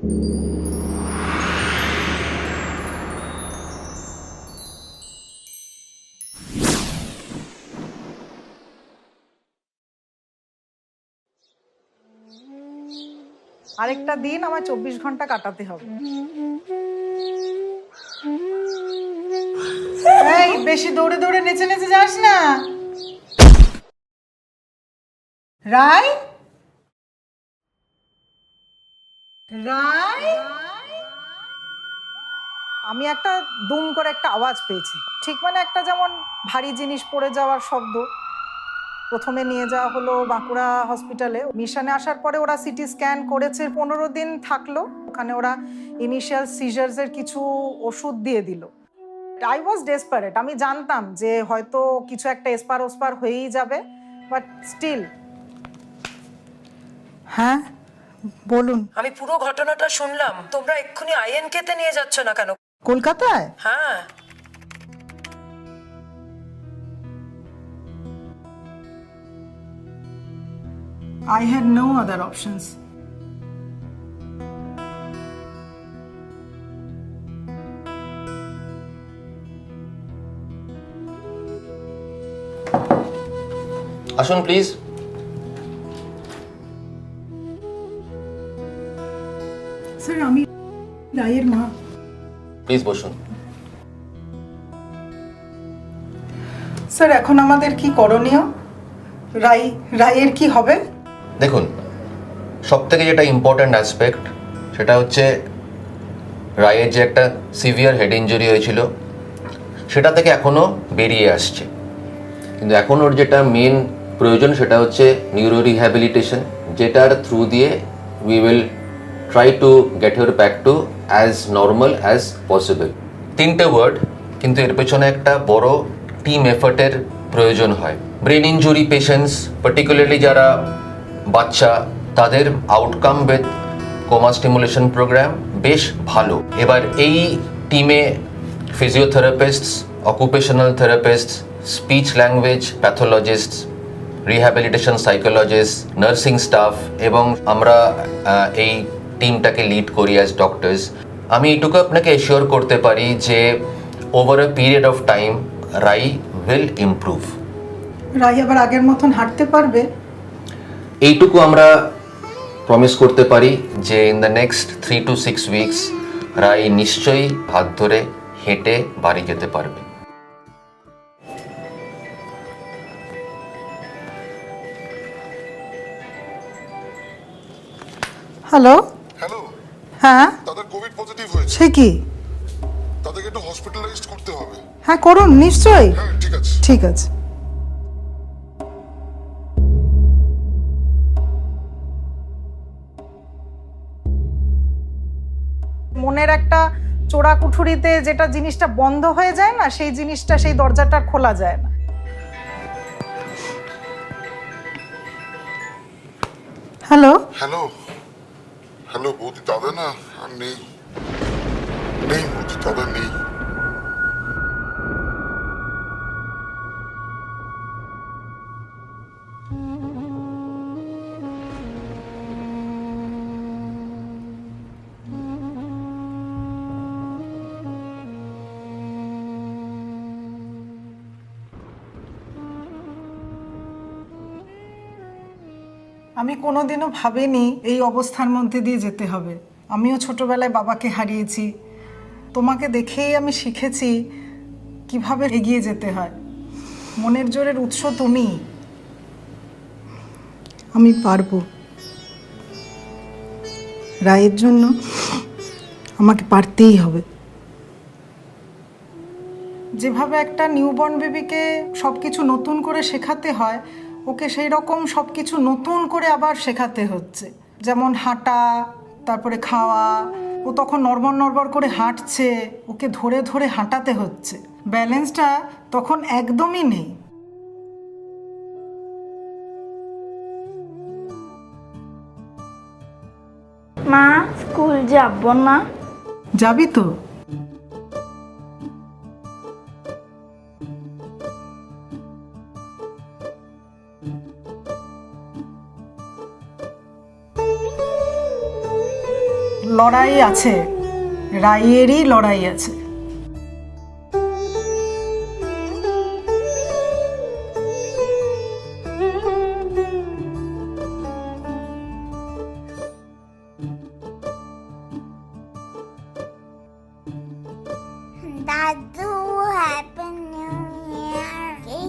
আরেকটা দিন আমার চব্বিশ ঘণ্টা কাটাতে হবে। বেশি দৌড়ে দৌড়ে নেচে নেচে যাস না। রাই আমি একটা দুম করে একটা আওয়াজ পেয়েছি। ঠিক মানে একটা যেমন ভারী জিনিস পড়ে যাওয়ার শব্দ। প্রথমে নিয়ে যাওয়া হলো বাঁকুড়া হসপিটালে মিশনে আসার পরে ওরা সিটি স্ক্যান করেছে, পনেরো দিন থাকল। ওখানে ওরা ইনিশিয়াল সিজার্সের কিছু ওষুধ দিয়ে দিল। আই ওয়াজ ডেসপারেট আমি জানতাম যে হয়তো কিছু একটা এসপার ওসপার হয়েই যাবে। বাট স্টিল হ্যাঁ? বলুন। আমি পুরো ঘটনাটা শুনলাম। তোমরা এক্ষুনি আইএন কেতে নিয়ে যাচ্ছ না কেন? কলকাতায়? হ্যাঁ। I had no other options. আসুন প্লিজ স্যার আমি রায়ের মা। প্লিজ বসুন। স্যার এখন আমাদের কি করণীয়? রাই রায়ের কি হবে? দেখুন সব থেকে যেটা ইম্পর্ট্যান্ট অ্যাসপেক্ট সেটা হচ্ছে রায়ের যে একটা সিভিয়ার হেড ইঞ্জুরি হয়েছিল সেটা থেকে এখনও বেরিয়ে আসছে। কিন্তু এখন ওর যেটা মেন প্রয়োজন সেটা হচ্ছে নিউরো রিহ্যাবিলিটেশন যেটার থ্রু দিয়ে we will try to get your back to as normal as possible তিনটে ওয়ার্ড কিন্তু এর পেছনে একটা বড় টিম এফর্টের প্রয়োজন হয়। ব্রেন ইঞ্জুরি পেশেন্টস পার্টিকুলারলি যারা বাচ্চা, তাদের outcome with coma stimulation program বেশ ভালো। এবার এই টিমে physiotherapists occupational therapists speech language pathologists rehabilitation psychologist nursing staff এবং আমরা এই টিমটাকে লিড করি অ্যাজ ডক্টরস আমি এটুকু আপনাকে এশিওর করতে পারি যে over a period of time Rai will improve Rai আবার আগের মতন হাঁটতে পারবে? এইটুকু আমরা প্রমিস করতে পারি যে in the next three two six weeks Rai নিশ্চয়ই হাত ধরে হেঁটে বাড়ি যেতে পারবে। হ্যালো হ্যালো হ্যাঁ। তাদের কোভিড পজিটিভ হয়েছে। সে কি? তাদেরকে একটু হসপিটালাইজড করতে হবে। হ্যাঁ করুন নিশ্চয়ই। হ্যাঁ ঠিক আছে। ঠিক আছে। মনের একটা চোরা কুঠুরিতে যেটা জিনিসটা বন্ধ হয়ে যায় না সেই জিনিসটা সেই দরজাটা খোলা যায় না। হ্যালো? হ্যালো? হ্যালো বৌদি দাদা না আর নেই নেই বৌদি দাদা নেই আমি কোনোদিনও ভাবিনি এই অবস্থার মধ্যে দিয়ে যেতে হবে। আমিও ছোটবেলায় বাবাকে হারিয়েছি। তোমাকে দেখেই আমি শিখেছি কীভাবে এগিয়ে যেতে হয়। মনের জোরের উৎস তুমি। আমি পারব। রায়ের জন্য আমাকে পারতেই হবে। যেভাবে একটা নিউবর্ন বেবিকে সব কিছু নতুন করে শেখাতে হয় ওকে সেই রকম সব কিছু নতুন করে আবার শেখাতে হচ্ছে। যেমন হাঁটা তারপরে খাওয়া ও তখন নড়বড় নড়বড় করে হাঁটছে ওকে ধরে ধরে হাঁটাতে হচ্ছে। ব্যালেন্সটা তখন একদমই নেই। মা স্কুল যাব না। যাবি তো? লড়াই আছে। রায়েরই লড়াই আছে। দাদু হ্যাপি নিউ ইয়ার কি